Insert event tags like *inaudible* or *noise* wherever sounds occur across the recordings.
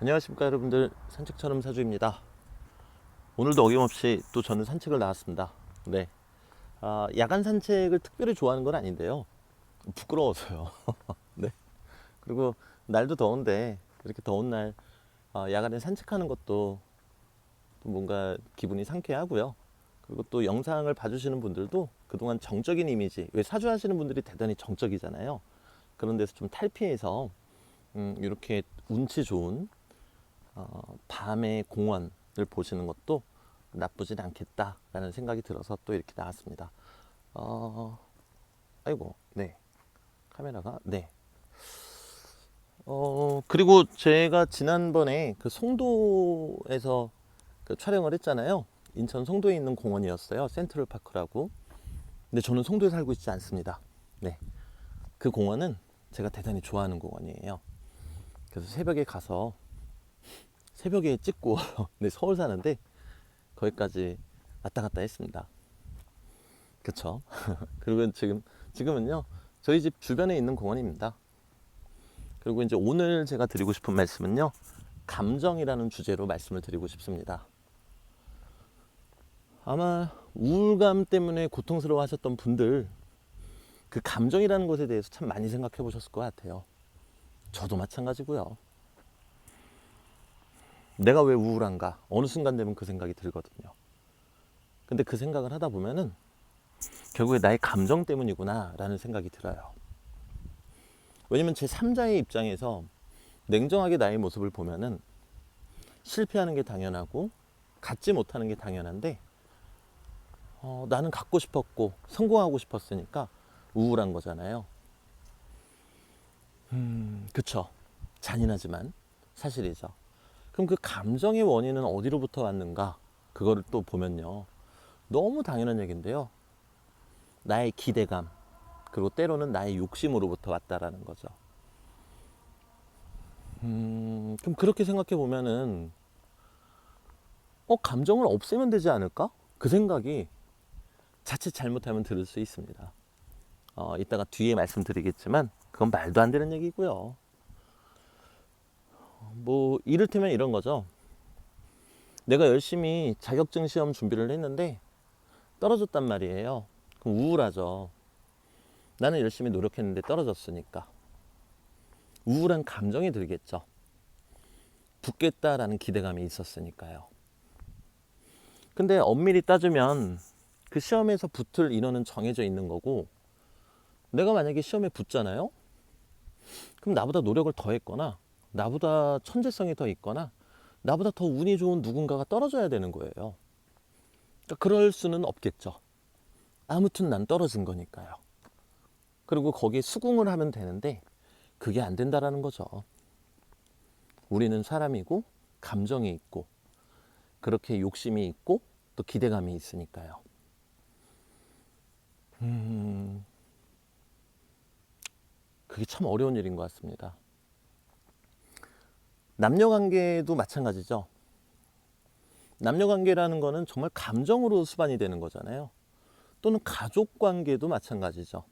안녕하십니까 여러분들 산책처럼 사주입니다. 오늘도 어김없이 또 저는 산책을 나왔습니다. 네, 아, 야간 산책을 특별히 좋아하는 건 아닌데요. 부끄러워서요. *laughs* 네. 그리고 날도 더운데 이렇게 더운 날 아, 야간에 산책하는 것도 또 뭔가 기분이 상쾌하고요. 그리고 또 영상을 봐주시는 분들도 그동안 정적인 이미지, 왜 사주 하시는 분들이 대단히 정적이잖아요. 그런 데서 좀 탈피해서 음, 이렇게 운치 좋은 어, 밤의 공원을 보시는 것도 나쁘진 않겠다라는 생각이 들어서 또 이렇게 나왔습니다. 어, 아이고, 네. 카메라가, 네. 어, 그리고 제가 지난번에 그 송도에서 그 촬영을 했잖아요. 인천 송도에 있는 공원이었어요. 센트럴 파크라고. 근데 저는 송도에 살고 있지 않습니다. 네. 그 공원은 제가 대단히 좋아하는 공원이에요. 그래서 새벽에 가서 새벽에 찍고 *laughs* 네, 서울 사는데 거기까지 왔다 갔다 했습니다. 그쵸? *laughs* 그리고 지금 지금은요 저희 집 주변에 있는 공원입니다. 그리고 이제 오늘 제가 드리고 싶은 말씀은요 감정이라는 주제로 말씀을 드리고 싶습니다. 아마 우울감 때문에 고통스러워 하셨던 분들 그 감정이라는 것에 대해서 참 많이 생각해 보셨을 것 같아요. 저도 마찬가지고요. 내가 왜 우울한가? 어느 순간 되면 그 생각이 들거든요. 근데 그 생각을 하다 보면은 결국에 나의 감정 때문이구나 라는 생각이 들어요. 왜냐면 제 3자의 입장에서 냉정하게 나의 모습을 보면은 실패하는 게 당연하고 갖지 못하는 게 당연한데 어, 나는 갖고 싶었고 성공하고 싶었으니까 우울한 거잖아요. 음, 그쵸. 잔인하지만 사실이죠. 그럼 그 감정의 원인은 어디로부터 왔는가? 그거를 또 보면요. 너무 당연한 얘기인데요. 나의 기대감, 그리고 때로는 나의 욕심으로부터 왔다라는 거죠. 음, 그럼 그렇게 생각해 보면은, 어, 감정을 없애면 되지 않을까? 그 생각이 자칫 잘못하면 들을 수 있습니다. 어, 이따가 뒤에 말씀드리겠지만, 그건 말도 안 되는 얘기고요. 뭐 이를테면 이런 거죠. 내가 열심히 자격증 시험 준비를 했는데 떨어졌단 말이에요. 그럼 우울하죠. 나는 열심히 노력했는데 떨어졌으니까. 우울한 감정이 들겠죠. 붙겠다라는 기대감이 있었으니까요. 근데 엄밀히 따지면 그 시험에서 붙을 인원은 정해져 있는 거고 내가 만약에 시험에 붙잖아요? 그럼 나보다 노력을 더 했거나 나보다 천재성이 더 있거나 나보다 더 운이 좋은 누군가가 떨어져야 되는 거예요. 그러니까 그럴 수는 없겠죠. 아무튼 난 떨어진 거니까요. 그리고 거기에 수긍을 하면 되는데 그게 안 된다라는 거죠. 우리는 사람이고 감정이 있고 그렇게 욕심이 있고 또 기대감이 있으니까요. 음, 그게 참 어려운 일인 것 같습니다. 남녀 관계도 마찬가지죠. 남녀 관계라는 거는 정말 감정으로 수반이 되는 거잖아요. 또는 가족 관계도 마찬가지죠.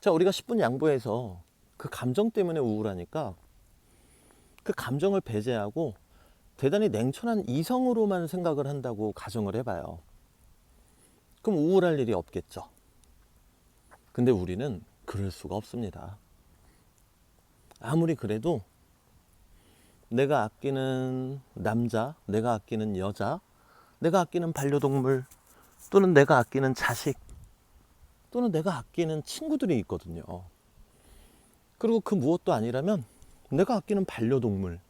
자, 우리가 10분 양보해서 그 감정 때문에 우울하니까 그 감정을 배제하고 대단히 냉철한 이성으로만 생각을 한다고 가정을 해봐요. 그럼 우울할 일이 없겠죠. 근데 우리는 그럴 수가 없습니다. 아무리 그래도 내가 아끼는 남자, 내가 아끼는 여자, 내가 아끼는 반려동물, 또는 내가 아끼는 자식, 또는 내가 아끼는 친구들이 있거든요. 그리고 그 무엇도 아니라면 내가 아끼는 반려동물,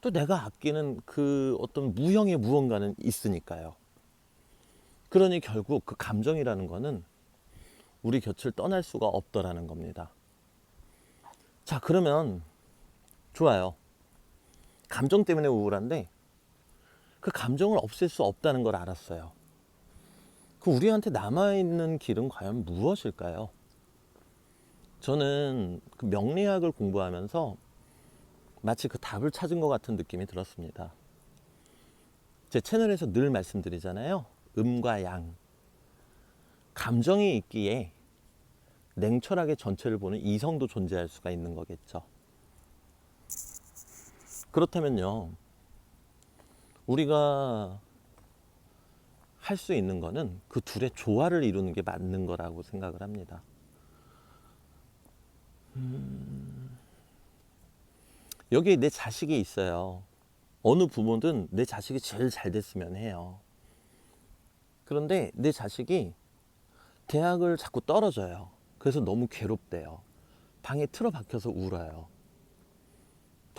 또 내가 아끼는 그 어떤 무형의 무언가는 있으니까요. 그러니 결국 그 감정이라는 거는 우리 곁을 떠날 수가 없더라는 겁니다. 자, 그러면 좋아요. 감정 때문에 우울한데 그 감정을 없앨 수 없다는 걸 알았어요. 그 우리한테 남아있는 길은 과연 무엇일까요? 저는 그 명리학을 공부하면서 마치 그 답을 찾은 것 같은 느낌이 들었습니다. 제 채널에서 늘 말씀드리잖아요. 음과 양. 감정이 있기에 냉철하게 전체를 보는 이성도 존재할 수가 있는 거겠죠. 그렇다면요. 우리가 할 수 있는 거는 그 둘의 조화를 이루는 게 맞는 거라고 생각을 합니다. 음, 여기에 내 자식이 있어요. 어느 부모든 내 자식이 제일 잘 됐으면 해요. 그런데 내 자식이 대학을 자꾸 떨어져요. 그래서 너무 괴롭대요. 방에 틀어박혀서 울어요.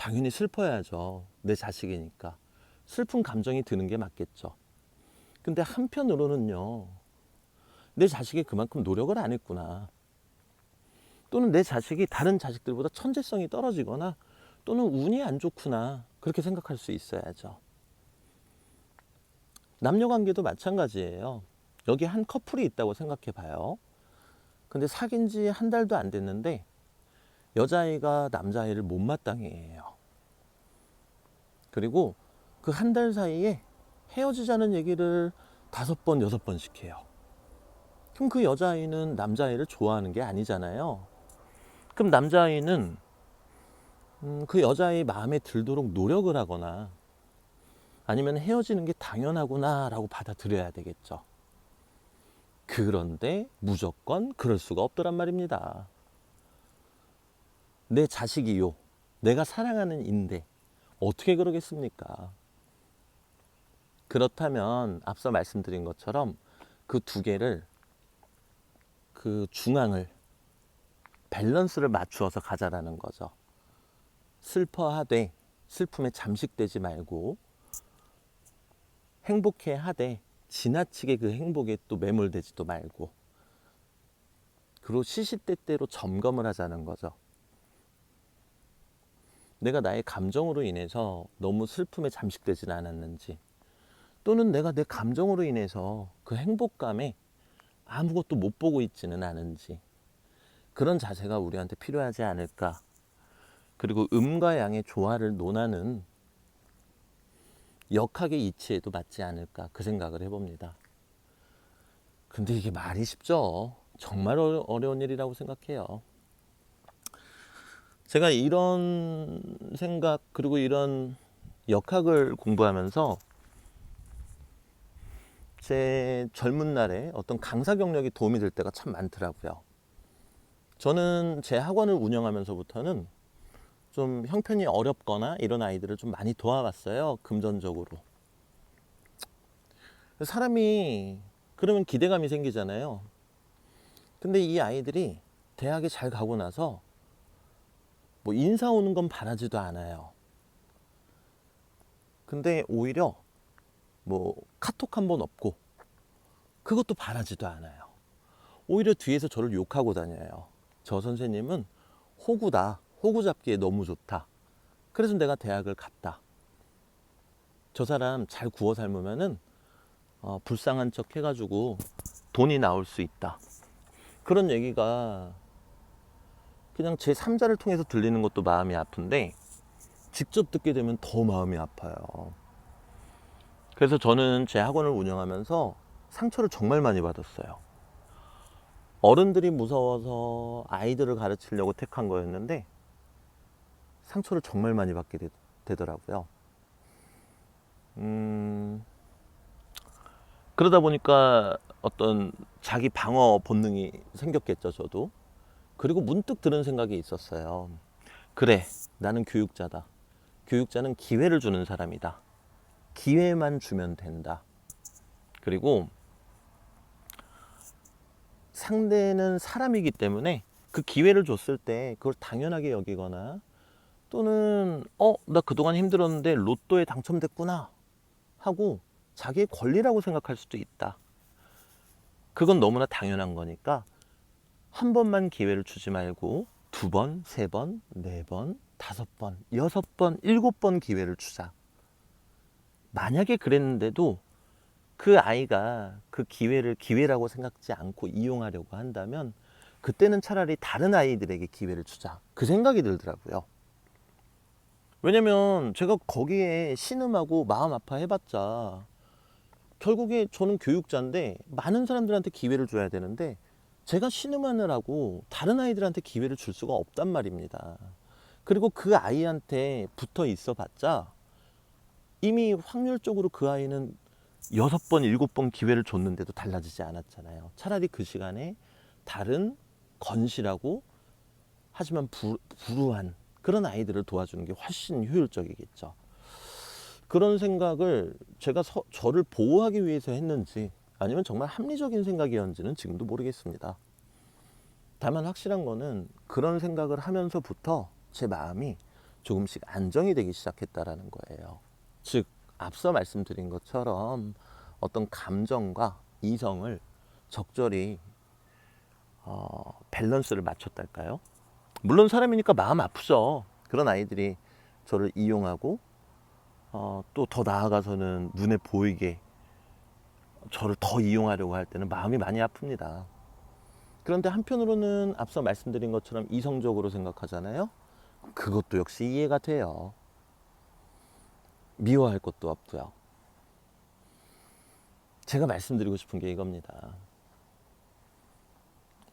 당연히 슬퍼야죠. 내 자식이니까. 슬픈 감정이 드는 게 맞겠죠. 근데 한편으로는요, 내 자식이 그만큼 노력을 안 했구나. 또는 내 자식이 다른 자식들보다 천재성이 떨어지거나 또는 운이 안 좋구나. 그렇게 생각할 수 있어야죠. 남녀 관계도 마찬가지예요. 여기 한 커플이 있다고 생각해 봐요. 근데 사귄 지 한 달도 안 됐는데 여자아이가 남자아이를 못마땅해 해요. 그리고 그 한 달 사이에 헤어지자는 얘기를 다섯 번, 여섯 번씩 해요. 그럼 그 여자아이는 남자아이를 좋아하는 게 아니잖아요. 그럼 남자아이는 음, 그 여자의 마음에 들도록 노력을 하거나 아니면 헤어지는 게 당연하구나라고 받아들여야 되겠죠. 그런데 무조건 그럴 수가 없더란 말입니다. 내 자식이요. 내가 사랑하는 인데 어떻게 그러겠습니까? 그렇다면 앞서 말씀드린 것처럼 그 두 개를 그 중앙을 밸런스를 맞추어서 가자라는 거죠. 슬퍼하되 슬픔에 잠식되지 말고 행복해 하되 지나치게 그 행복에 또 매몰되지도 말고 그리고 시시때때로 점검을 하자는 거죠. 내가 나의 감정으로 인해서 너무 슬픔에 잠식되지는 않았는지 또는 내가 내 감정으로 인해서 그 행복감에 아무것도 못 보고 있지는 않은지 그런 자세가 우리한테 필요하지 않을까. 그리고 음과 양의 조화를 논하는 역학의 이치에도 맞지 않을까 그 생각을 해봅니다. 근데 이게 말이 쉽죠. 정말 어려- 어려운 일이라고 생각해요. 제가 이런 생각 그리고 이런 역학을 공부하면서 제 젊은 날에 어떤 강사 경력이 도움이 될 때가 참 많더라고요. 저는 제 학원을 운영하면서부터는 좀 형편이 어렵거나 이런 아이들을 좀 많이 도와봤어요. 금전적으로. 사람이 그러면 기대감이 생기잖아요. 근데 이 아이들이 대학에 잘 가고 나서 뭐 인사 오는 건 바라지도 않아요. 근데 오히려 뭐 카톡 한 번 없고 그것도 바라지도 않아요. 오히려 뒤에서 저를 욕하고 다녀요. 저 선생님은 호구다. 호구 잡기에 너무 좋다. 그래서 내가 대학을 갔다. 저 사람 잘 구워 삶으면은 어, 불쌍한 척 해가지고 돈이 나올 수 있다. 그런 얘기가 그냥 제 3자를 통해서 들리는 것도 마음이 아픈데 직접 듣게 되면 더 마음이 아파요. 그래서 저는 제 학원을 운영하면서 상처를 정말 많이 받았어요. 어른들이 무서워서 아이들을 가르치려고 택한 거였는데 상처를 정말 많이 받게 되, 더라고요 음, 그러다 보니까 어떤 자기 방어 본능이 생겼겠죠, 저도. 그리고 문득 드는 생각이 있었어요. 그래, 나는 교육자다. 교육자는 기회를 주는 사람이다. 기회만 주면 된다. 그리고 상대는 사람이기 때문에 그 기회를 줬을 때 그걸 당연하게 여기거나 또는 어, 나 그동안 힘들었는데 로또에 당첨됐구나 하고 자기의 권리라고 생각할 수도 있다. 그건 너무나 당연한 거니까 한 번만 기회를 주지 말고 두 번, 세 번, 네 번, 다섯 번, 여섯 번, 일곱 번 기회를 주자. 만약에 그랬는데도 그 아이가 그 기회를 기회라고 생각지 않고 이용하려고 한다면 그때는 차라리 다른 아이들에게 기회를 주자. 그 생각이 들더라고요. 왜냐면 제가 거기에 신음하고 마음 아파 해봤자 결국에 저는 교육자인데 많은 사람들한테 기회를 줘야 되는데 제가 신음하느라고 다른 아이들한테 기회를 줄 수가 없단 말입니다. 그리고 그 아이한테 붙어 있어 봤자 이미 확률적으로 그 아이는 여섯 번, 일곱 번 기회를 줬는데도 달라지지 않았잖아요. 차라리 그 시간에 다른 건실하고 하지만 부, 불우한 그런 아이들을 도와주는 게 훨씬 효율적이겠죠. 그런 생각을 제가 서- 저를 보호하기 위해서 했는지 아니면 정말 합리적인 생각이었는지는 지금도 모르겠습니다. 다만 확실한 거는 그런 생각을 하면서부터 제 마음이 조금씩 안정이 되기 시작했다라는 거예요. 즉 앞서 말씀드린 것처럼 어떤 감정과 이성을 적절히 어, 밸런스를 맞췄달까요? 물론 사람이니까 마음 아프죠. 그런 아이들이 저를 이용하고 어, 또 더 나아가서는 눈에 보이게 저를 더 이용하려고 할 때는 마음이 많이 아픕니다. 그런데 한편으로는 앞서 말씀드린 것처럼 이성적으로 생각하잖아요. 그것도 역시 이해가 돼요. 미워할 것도 없고요. 제가 말씀드리고 싶은 게 이겁니다.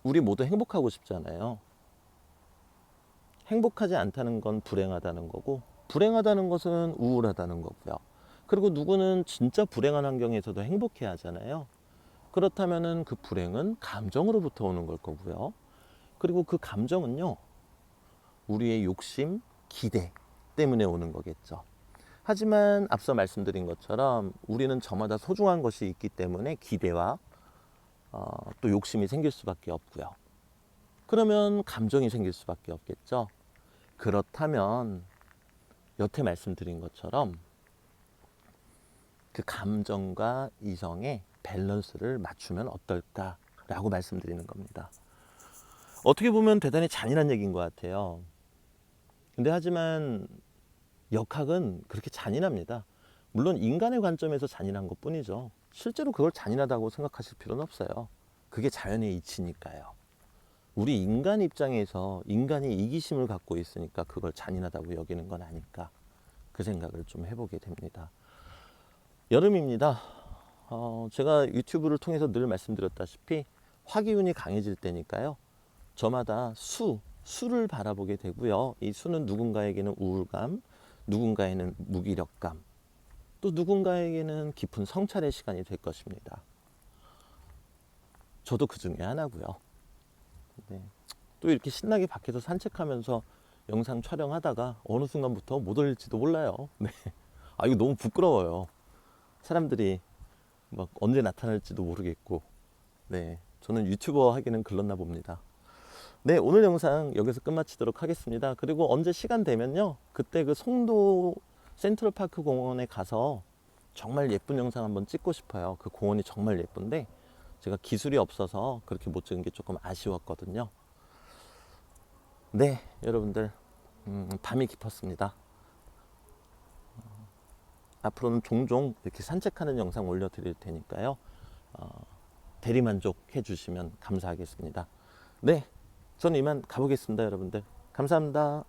우리 모두 행복하고 싶잖아요. 행복하지 않다는 건 불행하다는 거고, 불행하다는 것은 우울하다는 거고요. 그리고 누구는 진짜 불행한 환경에서도 행복해 하잖아요. 그렇다면은 그 불행은 감정으로부터 오는 걸 거고요. 그리고 그 감정은요, 우리의 욕심, 기대 때문에 오는 거겠죠. 하지만 앞서 말씀드린 것처럼 우리는 저마다 소중한 것이 있기 때문에 기대와 어, 또 욕심이 생길 수밖에 없고요. 그러면 감정이 생길 수밖에 없겠죠. 그렇다면 여태 말씀드린 것처럼 그 감정과 이성의 밸런스를 맞추면 어떨까라고 말씀드리는 겁니다. 어떻게 보면 대단히 잔인한 얘기인 것 같아요. 근데 하지만 역학은 그렇게 잔인합니다. 물론 인간의 관점에서 잔인한 것 뿐이죠. 실제로 그걸 잔인하다고 생각하실 필요는 없어요. 그게 자연의 이치니까요. 우리 인간 입장에서 인간이 이기심을 갖고 있으니까 그걸 잔인하다고 여기는 건 아닐까. 그 생각을 좀 해보게 됩니다. 여름입니다. 어, 제가 유튜브를 통해서 늘 말씀드렸다시피 화기운이 강해질 때니까요. 저마다 수, 수를 바라보게 되고요. 이 수는 누군가에게는 우울감, 누군가에는 무기력감, 또 누군가에게는 깊은 성찰의 시간이 될 것입니다. 저도 그 중에 하나고요. 네. 또 이렇게 신나게 밖에서 산책하면서 영상 촬영하다가 어느 순간부터 못 올릴지도 몰라요. 네. 아, 이거 너무 부끄러워요. 사람들이 막 언제 나타날지도 모르겠고, 네. 저는 유튜버 하기는 글렀나 봅니다. 네, 오늘 영상 여기서 끝마치도록 하겠습니다. 그리고 언제 시간 되면요. 그때 그 송도 센트럴파크 공원에 가서 정말 예쁜 영상 한번 찍고 싶어요. 그 공원이 정말 예쁜데 제가 기술이 없어서 그렇게 못 찍은 게 조금 아쉬웠거든요. 네, 여러분들 음, 밤이 깊었습니다. 어, 앞으로는 종종 이렇게 산책하는 영상 올려드릴 테니까요. 어, 대리만족해 주시면 감사하겠습니다. 네, 저는 이만 가보겠습니다, 여러분들. 감사합니다.